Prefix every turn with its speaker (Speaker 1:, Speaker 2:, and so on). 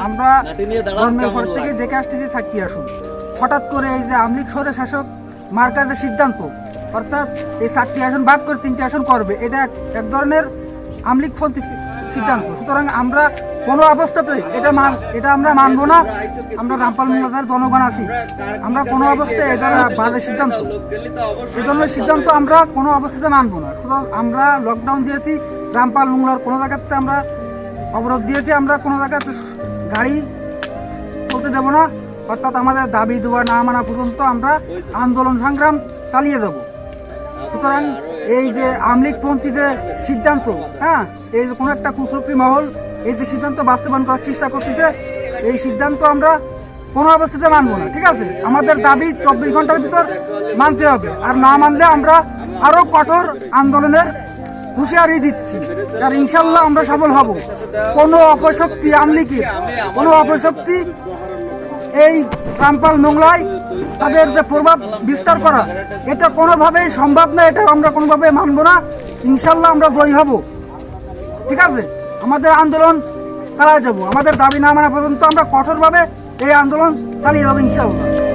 Speaker 1: আমরা জন্মের পর থেকে দেখে আসতেছি থাকতে আসুন। হঠাৎ করে এই যে আমলিক সরে শাসক মার্কার সিদ্ধান্ত অর্থাৎ এই চারটি আসন ভাগ করে তিনটি আসন করবে এটা এক- ধরনের আমলিক পন্থী সিদ্ধান্ত। সুতরাং আমরা কোনো অবস্থাতে এটা মান এটা আমরা মানবো না। আমরা রামপাল মোল্লাদার জনগণ আছি। আমরা কোনো অবস্থায় এই ধরনের বাজে সিদ্ধান্ত। এই ধরনের সিদ্ধান্ত আমরা কোনো অবস্থাতে মানবো না। সুতরাং আমরা লকডাউন দিয়েছি রামপাল মোংলার কোনো জায়গাতে আমরা অবরোধ দিয়েছি আমরা কোনো জায়গাতে গাড়ি চলতে দেবো না, অর্থাৎ আমাদের দাবি দেওয়া না মানা পর্যন্ত আমরা আন্দোলন সংগ্রাম চালিয়ে যাব সুতরাং এই যে আমলিক পন্থীদের সিদ্ধান্ত হ্যাঁ এই যে কোনো একটা কুচরপি মহল এই যে সিদ্ধান্ত বাস্তবায়ন করার চেষ্টা করতেছে, এই সিদ্ধান্ত আমরা কোনো অবস্থাতে মানবো না, ঠিক আছে? আমাদের দাবি চব্বিশ ঘণ্টার ভিতর মানতে হবে, আর না মানলে আমরা আরও কঠোর আন্দোলনের হুঁশিয়ারি দিচ্ছি। আর ইনশাল্লাহ আমরা সফল হব। কোনো অপশক্তি আমলিকি কোনো অপশক্তি এই রামপাল মোংলায় তাদের যে প্রভাব বিস্তার করা, এটা কোনোভাবেই সম্ভব না এটা আমরা কোনোভাবে মানব না। ইনশাল্লাহ আমরা জয়ী হব। ঠিক আছে? আমাদের আন্দোলন চালিয়ে যাব। আমাদের দাবি না মানা পর্যন্ত আমরা কঠোরভাবে এই আন্দোলন চালিয়ে যাব ইনশাল্লাহ।